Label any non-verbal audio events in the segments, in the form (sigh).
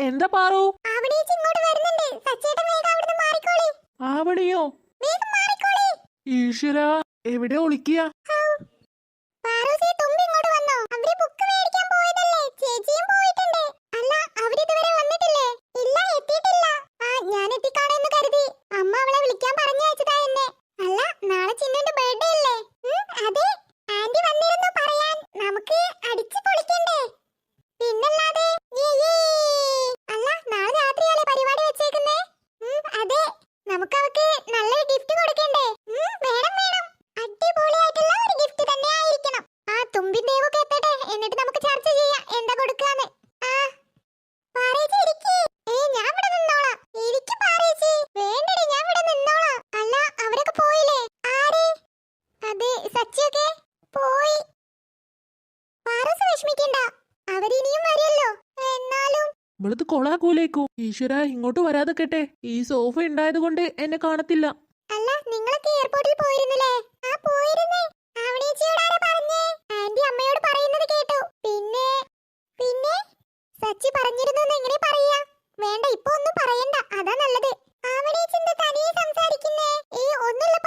എന്താ പാറു? ആവണിയോ? ഈശ്വര എവിടെ ഒളിക്കുക ഇവളത് കൊളാക്കൂലേക്കു ഈശ്വര ഇങ്ങോട്ട് വരാതെക്കട്ടെ ഈ സോഫ ഉണ്ടായത് കൊണ്ട് എന്നെ കാണത്തില്ല. അല്ല നിങ്ങളൊക്കെ എയർപോർട്ടിൽ പോയിരുന്നില്ലേ? ആ പോയിരുന്നേ. ആവണേച്ചിയോട് പറഞ്ഞേ? ആന്റി അമ്മയോട് പറയുന്നത് കേട്ടു. പിന്നെ പിന്നെ? സച്ചി പറഞ്ഞിരുന്നു എങ്ങനെ പറയാ? വേണ്ട ഇപ്പൊ ഒന്നും പറയണ്ട. അതാ നല്ലത്. ആവണേച്ചി തനിയെ സംസാരിക്കുന്നേ? ഏ ഒന്നുമില്ല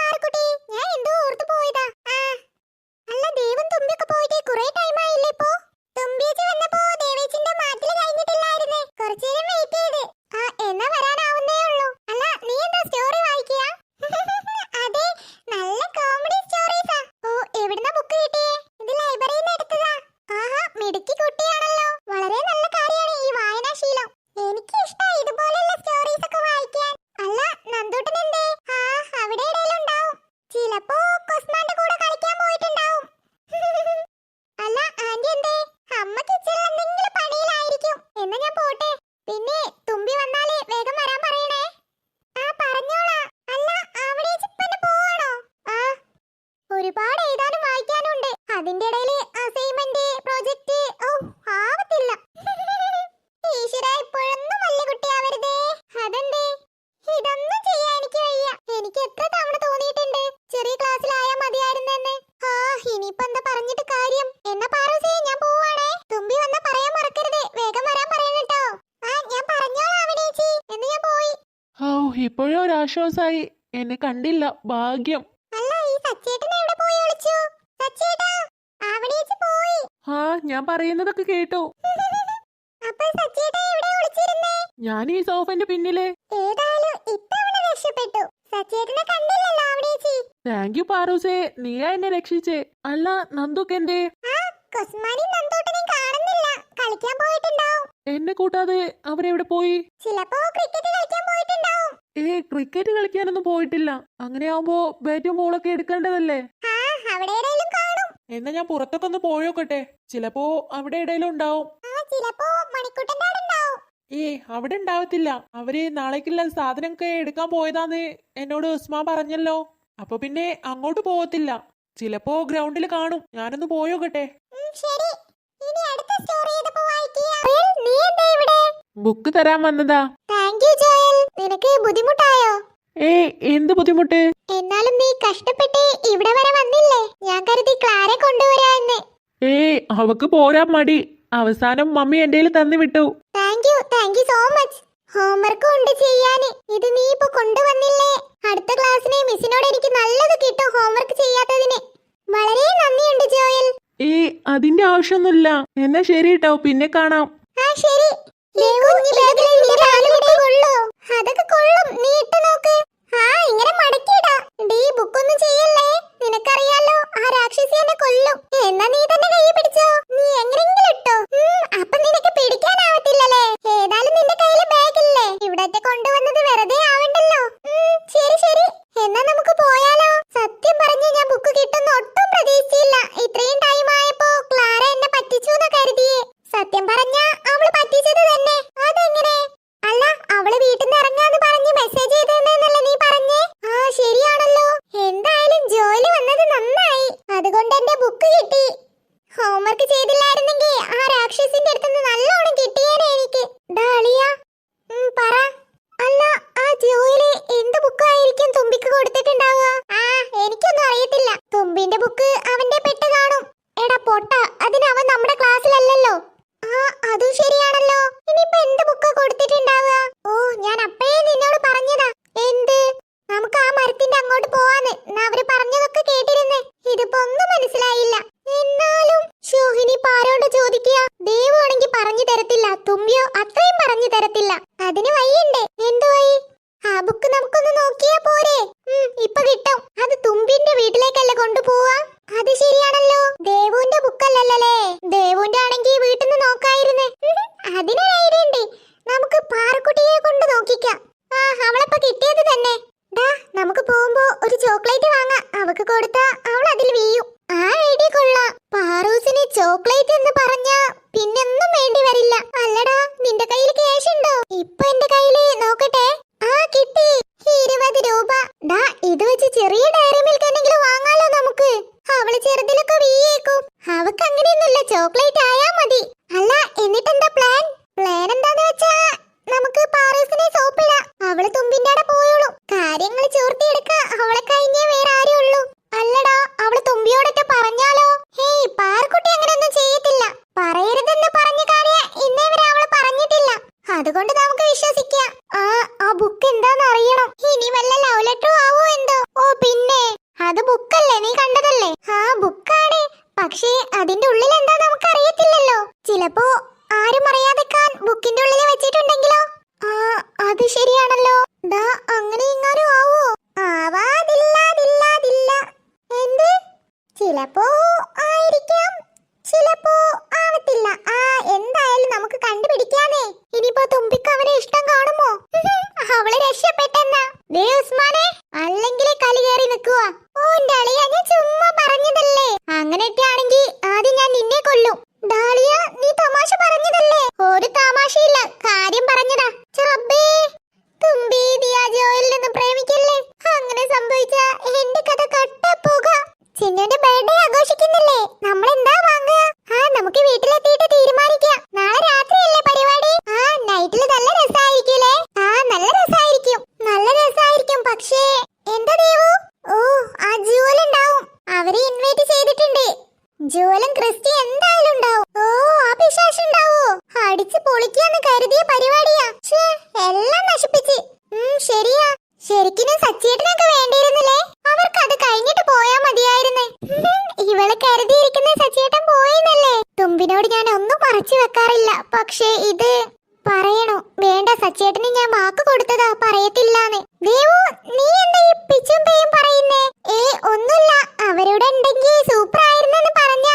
ഇപ്പോഴും ഒരു ആശ്വാസമായി എന്നെ കണ്ടില്ല. ഭാഗ്യം. ആ ഞാൻ പറയുന്നതൊക്കെ കേട്ടു. ഞാൻ ഈ സോഫന്റെ പിന്നിലെ. താങ്ക് യു പാറൂസേ. നീയാ എന്നെ രക്ഷിച്ചേ. അല്ല നന്ദുക്ക് എന്തേ? ആ കുസ്മാനി നന്തോട്ടനെയും കാണുന്നില്ല. കളിക്കാൻ പോയിട്ടുണ്ടാവും. എന്നെ കൂട്ടാതെ അവരെവിടെ പോയി? ചിലപ്പോ ക്രിക്കറ്റ് കളിക്കാൻ ഏ ക്രിക്കറ്റ് കളിക്കാനൊന്നും പോയിട്ടില്ല. അങ്ങനെയാവുമ്പോ ബാറ്റും ബോളൊക്കെ എടുക്കേണ്ടതല്ലേ? എന്നാ ഞാൻ പുറത്തൊക്കെ ഒന്ന് പോയോക്കട്ടെ ചിലപ്പോ അവിടെ ഇടയിലും ഉണ്ടാവും. ഏ അവിടെ ഉണ്ടാവത്തില്ല. അവർ നാളേക്കുള്ള സാധനമൊക്കെ എടുക്കാൻ പോയതാന്ന് എന്നോട് ഉസ്മാ പറഞ്ഞല്ലോ. അപ്പൊ പിന്നെ അങ്ങോട്ട് പോകത്തില്ല ചിലപ്പോ ഗ്രൗണ്ടിൽ കാണും. ഞാനൊന്ന് പോയോക്കട്ടെ ബുക്ക് തരാൻ വന്നതാ. താങ്ക് യു ജോയൽ നിനക്ക് ബുദ്ധിമുട്ടായോ? ഏ എന്ത് ബുദ്ധിമുട്ട്? എന്നാലും നീ കഷ്ടപ്പെട്ട് ഇവിടെ വരെ വന്നില്ലേ? ഞാൻ കരുതി ക്ലാരെ കൊണ്ടുവരാന്ന് ഏ അവക്ക് പോരാ മടി. അവസാനം മമ്മി എന്റെ തന്നു വിട്ടു. Thank you thank you so much homework ഉണ്ട് ചെയ്യാന്. ഇത് നീ ഇപ്പൊ കൊണ്ടുവന്നില്ലേ? അടുത്ത ക്ലാസ്സിനെ മിസ്സിനോട് എനിക്ക് നല്ലത് കിട്ടും ഹോംവർക്ക് ചെയ്യാത്തതിന്. വളരെ നന്ദിയുണ്ട് ജോയൽ. ഏ അതിന്റെ ആവശ്യമൊന്നുമില്ല. എന്നാ ശരി കേട്ടോ പിന്നെ കാണാം. ആ ശരി. കുഞ്ഞു ബാഗിൽ നിന്റെ അതൊക്കെ കൊള്ളും. നീ ഇട്ട് നോക്ക്. ആ ഇങ്ങനെ മടക്കിയിടാ. ഡീ ബുക്കൊന്നും ചെയ്യല്ലേ? നിനക്കറിയാലോ ആ രാക്ഷസി എന്നെ കൊല്ലും. എന്നാ നീ തന്നെ കൈ പിടിച്ചോ നീ എങ്ങനെങ്കിലും ഇട്ടോ ഉം, അപ്പൊ നിനക്ക് പിടിക്കാനാവത്തില്ലല്ലേ ഏതായാലും നിന്റെ കയ്യിൽ ബാഗില്ലേ ഇവിടത്തെ കൊണ്ടുവന്നത് വെറുതെ ആവണ്ടല്ലോ ഉം, ശരി ശരി എന്നാ നമുക്ക് പോയാലോ സത്യം പറഞ്ഞ് ഞാൻ ബുക്ക് കിട്ടുന്ന ഒട്ടും പ്രതീക്ഷിച്ചില്ല ഇത്രയും ടൈം ആയപ്പോ ക്ലാര എന്നെ പറ്റിച്ചു എന്ന് കരുതിയേ സത്യം പറഞ്ഞ അവൾ പറ്റിച്ചത് തന്നെ അതെങ്ങനെ അല്ല അവൾ വീട്ടിൽ നിന്ന് ഇറങ്ങാന്ന് പറഞ്ഞ് മെസ്സേജ് ചെയ്തെന്നല്ലേ നീ പറഞ്ഞേ ആ ശരിയാണല്ലോ എന്തായാലും ജോലി വന്നത് നന്നായി അതുകൊണ്ട് എന്റെ ബുക്ക് കിട്ടി ഹോംവർക്ക് ചെയ്തില്ലായിരുന്നെങ്കിൽ ആ രാക്ഷസിന്റെ അടുത്തുനിന്ന് നല്ലോണം കിട്ടിയേനെ എനിക്ക് ഡാളിയ പറ അല്ല ആ ജോയിൽ എന്ത് ബുക്കായിരിക്കും തുമ്പിക്ക് കൊടുത്തിട്ടുണ്ടാവുക ആ എനിക്കൊന്നും അറിയത്തില്ല തുമ്പിന്റെ ബുക്ക് അവന്റെ പെട്ട് കാണും എടാ പൊട്ട അതിന് അവൻ നമ്മുടെ ക്ലാസ്സിലല്ലല്ലോ ആ അതും ശരിയാണല്ലോ ഇനിയിപ്പോ എന്ത് ബുക്കാ കൊടു ആരോട് ചോദിക്കുക ദേവു ആണെങ്കിൽ പറഞ്ഞു തരത്തില്ല തുമ്പിയോ അത്രയും പറഞ്ഞു തരത്തില്ല അതിന് വഴിയുണ്ട്. എന്തു വഴി? ആ ബുക്ക് നമുക്കൊന്ന് നോക്കിയാ പോരെ. ഇപ്പൊ കിട്ടും. അത് തുമ്പിന്റെ വീട്ടിലേക്കല്ലേ കൊണ്ടുപോവാ? അത് ശരിയാണല്ലോ. ദേവുവിന്റെ ബുക്കല്ലല്ലേ ദേവുവിന്റെ ആണെങ്കിൽ വീട്ടിൽ നിന്ന് നോക്കായിരുന്നേ അതിനൊരു ഐഡിയ ഉണ്ട് നമുക്ക് പാറക്കുട്ടിയെ കൊണ്ട് നോക്കിക്കാം ആ അവളെപ്പ കിട്ടിയത് തന്നെ ഡാ നമുക്ക് പോകുമ്പോ ഒരു ചോക്ലേറ്റ് വാങ്ങാം അവക്ക് കൊടുത്താ അവൾ അതിൽ വീയും ആ ഐഡിയ കൊള്ളാം പാറൂസിന് ചോക്ലേറ്റ് എന്ന് പറഞ്ഞാ പിന്നൊന്നും വേണ്ടി വരില്ല അല്ലടാ നിന്റെ കയ്യിൽ ക്യാഷ് ഉണ്ടോ ഇപ്പൊ എന്റെ കയ്യിൽ നോക്കട്ടെ ആ കിട്ടി ഇരുപത് രൂപ ഡാ ഇത് വെച്ച് ചെറിയ ഡയറി മിൽക്ക് എന്തെങ്കിലും വാങ്ങാലോ നമുക്ക്? അവൾ ചെറുതിലൊക്കെ വീയേക്കും അവക്ക് അങ്ങനെയൊന്നുമില്ല ചോക്ലേറ്റ് ആയാ മതി. അല്ല എന്നിട്ടെന്താ പ്ലാൻ പ്ലാൻ എന്താന്ന് വെച്ചാ നമുക്ക് പാറീസിനെ സോപ്പിടാം അവൾ തുമ്പിന്റെ അവിടെ പോയോളൂ. കാര്യങ്ങൾ ചോർത്തിയെടുക്ക അവളെ കഴിഞ്ഞേ അത് ബുക്കല്ലേ? നീ കണ്ടതല്ലേ? ആ ബുക്കാണ്. പക്ഷേ അതിന്റെ ഉള്ളിൽ എന്താ നമുക്ക് അറിയത്തില്ലല്ലോ ചിലപ്പോ ആരും അറിയാതെക്കാൻ ബുക്കിന്റെ ഉള്ളിൽ വെച്ചിട്ടുണ്ടെങ്കിലോ? ആ അത് ശരിയാണല്ലോ. ദാ അങ്ങനെ എങ്ങാനും ആവോ? ആവാതില്ലാതില്ലാതില്ല. എന്ത്? ചിലപ്പോ ആയിരിക്കാം. ചിലപ്പോ ആവത്തില്ല. ആ എന്തായാലും നമുക്ക് കണ്ടുപിടിക്കാനേ ഇനിയിപ്പോ തുമ്പിക്ക് അവനെ ഇഷ്ടം കാണുമോ? (laughs) അവൾ രക്ഷപ്പെട്ടെന്നാ. ദേ ഉസ്മാനെ അല്ലെങ്കിൽ കളി കയറി നിൽക്കുക ഓ എന്റെ അളിയ ഞാൻ ചുമ്മാ പൊളിക്കാന്ന് കരുതിയ പരിപാടിയാ. ഛേ എല്ലാം നശിപ്പിച്ച്. ശരിയാ. ശരിക്കും സച്ചേട്ടനൊക്കെ വേണ്ടിയിരുന്നില്ലേ? അവർക്ക് അത് കഴിഞ്ഞിട്ട് പോയാ മതിയായിരുന്നു. ഇവൾ കരുതിയിരിക്കുന്ന സച്ചേട്ടൻ പോയിന്നല്ലേ? തുമ്പിനോട് ഞാൻ ഒന്നും മറച്ചു വെക്കാറില്ല. പക്ഷേ ഇത് പറയണോ. വേണ്ട സച്ചേട്ടന് ഞാൻ മാക്ക് കൊടുത്തതാ. പറയത്തില്ലാന്ന് ദേവു നീ എന്താ ഈ പിച്ചും പേയും പറയുന്നേ ഏ ഒന്നുമില്ല അവരുടെ ഉണ്ടെങ്കിൽ സൂപ്പർ ആയിരുന്നെന്ന് പറഞ്ഞ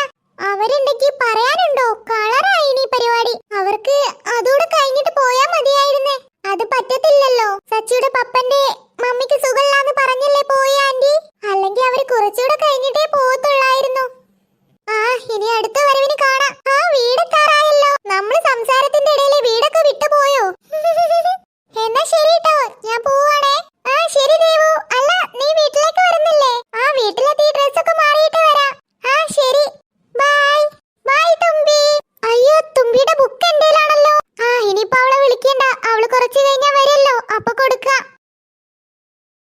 അവരുണ്ടെങ്കിൽ പറയാനുണ്ടോ കളറായി ഈ പരിപാടി അവർക്ക് അതോടെ കഴിഞ്ഞിട്ട് പോയാ മതിയായിരുന്നേ അത് പറ്റത്തില്ലല്ലോ. സച്ചിയുടെ പപ്പന്റെ മമ്മിക്ക് സുഖമില്ലാന്ന് പറഞ്ഞല്ലേ പോയി ആന്റി? അല്ലെങ്കിൽ അവർ കുറച്ചുകൂടെ കഴിഞ്ഞിട്ടേ